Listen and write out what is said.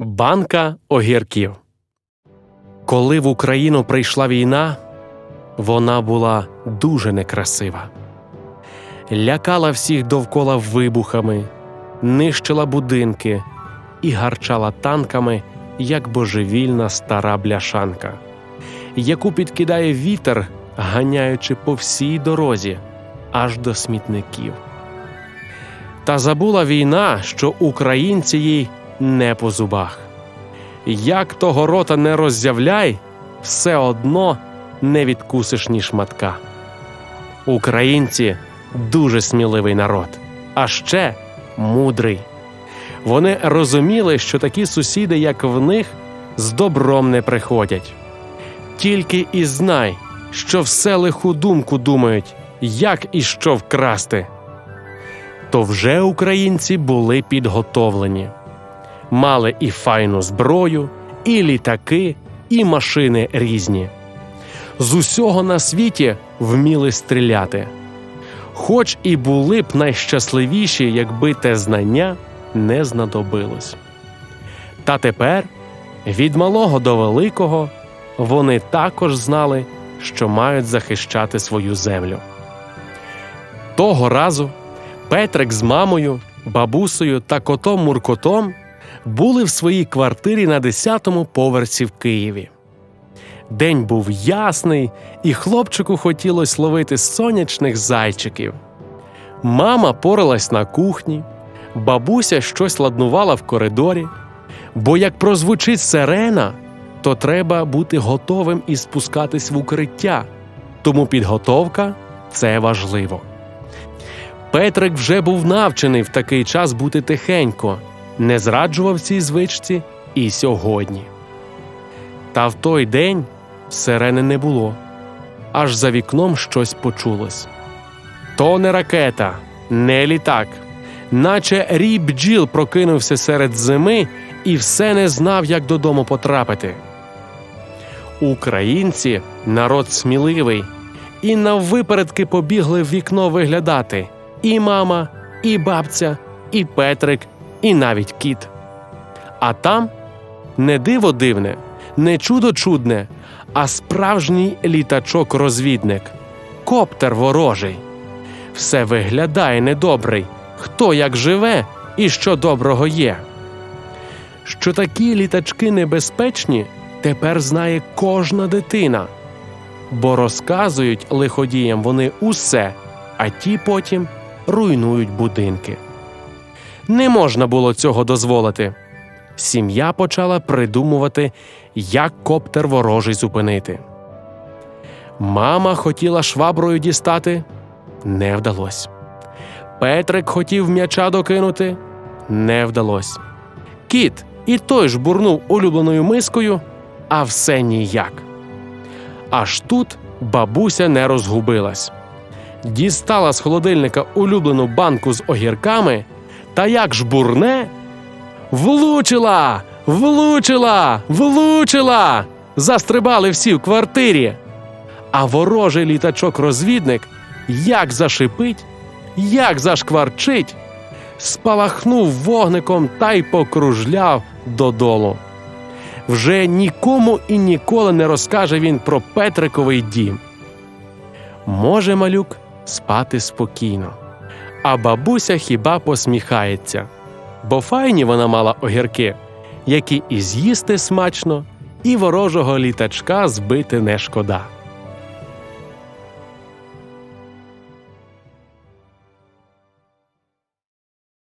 Банка огірків. Коли в Україну прийшла війна, вона була дуже некрасива. Лякала всіх довкола вибухами, нищила будинки і гарчала танками, як божевільна стара бляшанка, яку підкидає вітер, ганяючи по всій дорозі аж до смітників. Та забула війна, що українці їй не по зубах. Як того рота не роззявляй, все одно не відкусиш ні шматка. Українці дуже сміливий народ, а ще мудрий. Вони розуміли, що такі сусіди, як в них, з добром не приходять. Тільки і знай, що все лиху думку думають, як і що вкрасти. То вже українці були підготовлені мали і файну зброю, і літаки, і машини різні. З усього на світі вміли стріляти. Хоч і були б найщасливіші, якби те знання не знадобилось. Та тепер від малого до великого вони також знали, що мають захищати свою землю. Того разу Петрик з мамою, бабусею та котом Муркотом були в своїй квартирі на 10-му поверсі в Києві. День був ясний, і хлопчику хотілося ловити сонячних зайчиків. Мама поралась на кухні, бабуся щось ладнувала в коридорі, бо як прозвучить сирена, то треба бути готовим і спускатись в укриття, тому підготовка це важливо. Петрик вже був навчений в такий час бути тихенько, не зраджував цій звичці і сьогодні. Та в той день сирени не було, аж за вікном щось почулось. То не ракета, не літак, наче рій бджіл прокинувся серед зими і все не знав, як додому потрапити. Українці народ сміливий, і наввипередки побігли в вікно виглядати і мама, і бабця, і Петрик, і навіть кіт. А там не диво дивне, не чудо чудне, а справжній літачок-розвідник, коптер ворожий. Все виглядає недобрий, хто як живе і що доброго є. Що такі літачки небезпечні, тепер знає кожна дитина, бо розказують лиходіям вони усе, а ті потім руйнують будинки. Не можна було цього дозволити. Сім'я почала придумувати, як коптер ворожий зупинити. Мама хотіла шваброю дістати, не вдалось. Петрик хотів м'яча докинути, не вдалось. Кіт і той ж бурнув улюбленою мискою, а все ніяк. Аж тут бабуся не розгубилась. Дістала з холодильника улюблену банку з огірками та як ж бурне. Влучила, влучила, влучила. Застрибали всі в квартирі. А ворожий літачок-розвідник як зашипить, як зашкварчить, спалахнув вогником та й покружляв додолу. Вже нікому і ніколи не розкаже він про Петриковий дім. Може малюк спати спокійно, а бабуся хіба посміхається, бо файні вона мала огірки, які і з'їсти смачно, і ворожого літачка збити не шкода.